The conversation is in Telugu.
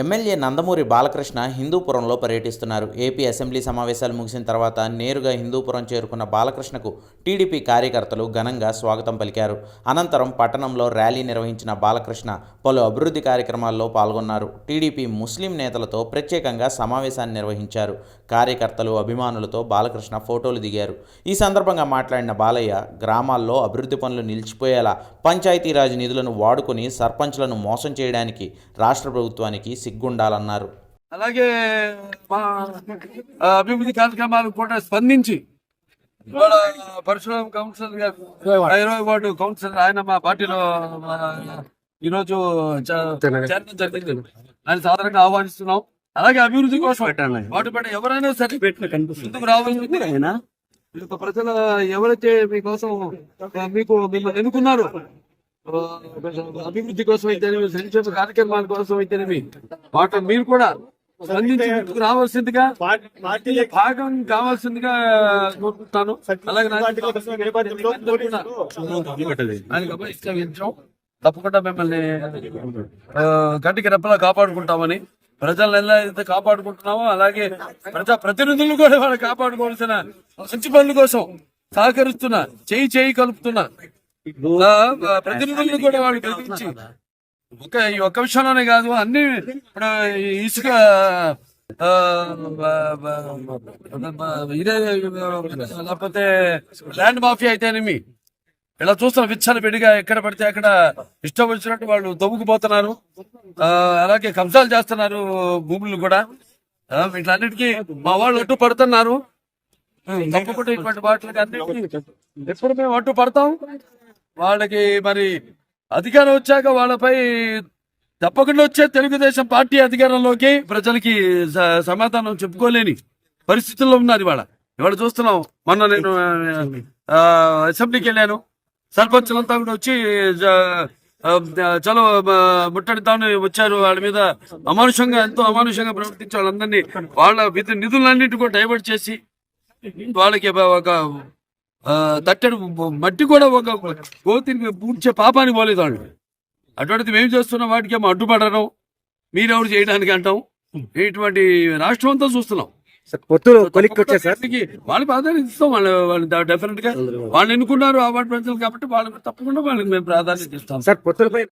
ఎమ్మెల్యే నందమూరి బాలకృష్ణ హిందూపురంలో పర్యటిస్తున్నారు. ఏపీ అసెంబ్లీ సమావేశాలు ముగిసిన తర్వాత నేరుగా హిందూపురం చేరుకున్న బాలకృష్ణకు టీడీపీ కార్యకర్తలు ఘనంగా స్వాగతం పలికారు. అనంతరం పట్టణంలో ర్యాలీ నిర్వహించిన బాలకృష్ణ పలు అభివృద్ధి కార్యక్రమాల్లో పాల్గొన్నారు. టీడీపీ ముస్లిం నేతలతో ప్రత్యేకంగా సమావేశాన్ని నిర్వహించారు. కార్యకర్తలు అభిమానులతో బాలకృష్ణ ఫోటోలు దిగారు. ఈ సందర్భంగా మాట్లాడిన బాలయ్య గ్రామాల్లో అభివృద్ధి పనులు నిలిచిపోయేలా పంచాయతీరాజ్ నిధులను వాడుకొని సర్పంచ్లను మోసం చేయడానికి రాష్ట్ర ప్రభుత్వానికి సిగ్గుండాలన్నారు. అలాగే మా అభివృద్ధి కార్యక్రమాలకు కూడా స్పందించి ఇవాళ పరశురాం కౌన్సిలర్ గారు ఇరవై వార్డు. కౌన్సిలర్ ఆయన మా పార్టీలో ఈరోజు చేరడం జరిగింది. ఆయన సాధారణంగా ఆహ్వానిస్తున్నాం. అలాగే అభివృద్ధి కోసం వాటి పైన ఎవరైనా సరే ఈ యొక్క ప్రజల ఎవరైతే మీకోసం మీకు మిమ్మల్ని ఎన్నుకున్నారో అభివృద్ధి కోసం అయితేనేమి సంక్షేమ కార్యక్రమాల కోసం అయితేనేమి వాటి మీరు కూడా స్పందించి రావాల్సిందిగా భాగం కావాల్సిందిగా కోరుకుంటాను అలాగే ఆయనకు. తప్పకుండా మిమ్మల్ని గట్టికి రెప్పలా కాపాడుకుంటామని ప్రజలను ఎలా అయితే కాపాడుకుంటున్నామో అలాగే ప్రజా ప్రతినిధులు కూడా వాళ్ళు కాపాడుకోవాల్సిన మంచి పనుల కోసం సహకరిస్తున్నా చేయి చేయి కలుపుతున్నా ప్రతినిధులను కూడా వాళ్ళు గెలిపించి ఒక ఈ ఒక్క విషయంలోనే కాదు అన్ని ఇప్పుడు ఇసుక ఇదే లేకపోతే ల్యాండ్ మాఫియా అయితేనేమి? ఇలా చూస్తాం విచ్చలు పెడిగా ఎక్కడ పడితే అక్కడ ఇష్టం వచ్చినట్టు వాళ్ళు దొబ్బుకుపోతున్నారు ఆ, అలాగే కబ్జాలు చేస్తున్నారు భూములు కూడా. వీటన్నిటికీ మా వాళ్ళు అడ్డు పడుతున్నారు. తప్పకుండా ఇటువంటి వాటికి అన్నిటికీ ఎప్పుడు మేము అడ్డు పడతాం. వాళ్ళకి మరి అధికారం వచ్చాక వాళ్ళపై తప్పకుండా వచ్చే తెలుగుదేశం పార్టీ అధికారంలోకి ప్రజలకి స- సమాధానం చెప్పుకోలేని పరిస్థితుల్లో ఉన్నారు ఇవాళ. ఇవాళ చూస్తున్నాం. మొన్న నేను అసెంబ్లీకి వెళ్ళాను. సర్పంచులంతా కూడా వచ్చి చాలా ఆ, చలో వచ్చారు. వాళ్ళ మీద అమానుషంగా ఎంతో అమానుషంగా ప్రవర్తించే వాళ్ళందరినీ వాళ్ళ విధి నిధులన్నింటి కూడా డైవర్ట్ చేసి వాళ్ళకి ఒక తట్టడు మట్టి కూడా ఒక గోతిని పూడ్చే పాపాన్ని పోలేదు వాళ్ళు అటువంటిది మేము చేస్తున్న వాటికి ఏమో అడ్డుపడడం మీరెవరు చేయడానికి అంటాం? ఇటువంటి రాష్ట్రం అంతా చూస్తున్నాం. వాళ్ళు ప్రాధాన్యత ఇస్తాం. వాళ్ళు వాళ్ళు డెఫినెట్గా వాళ్ళు ఎన్నుకున్నారు అవార్డు పెంచాలి కాబట్టి వాళ్ళకి తప్పకుండా వాళ్ళకి మేము ప్రాధాన్యత ఇస్తాం. సార్ పొత్తులపై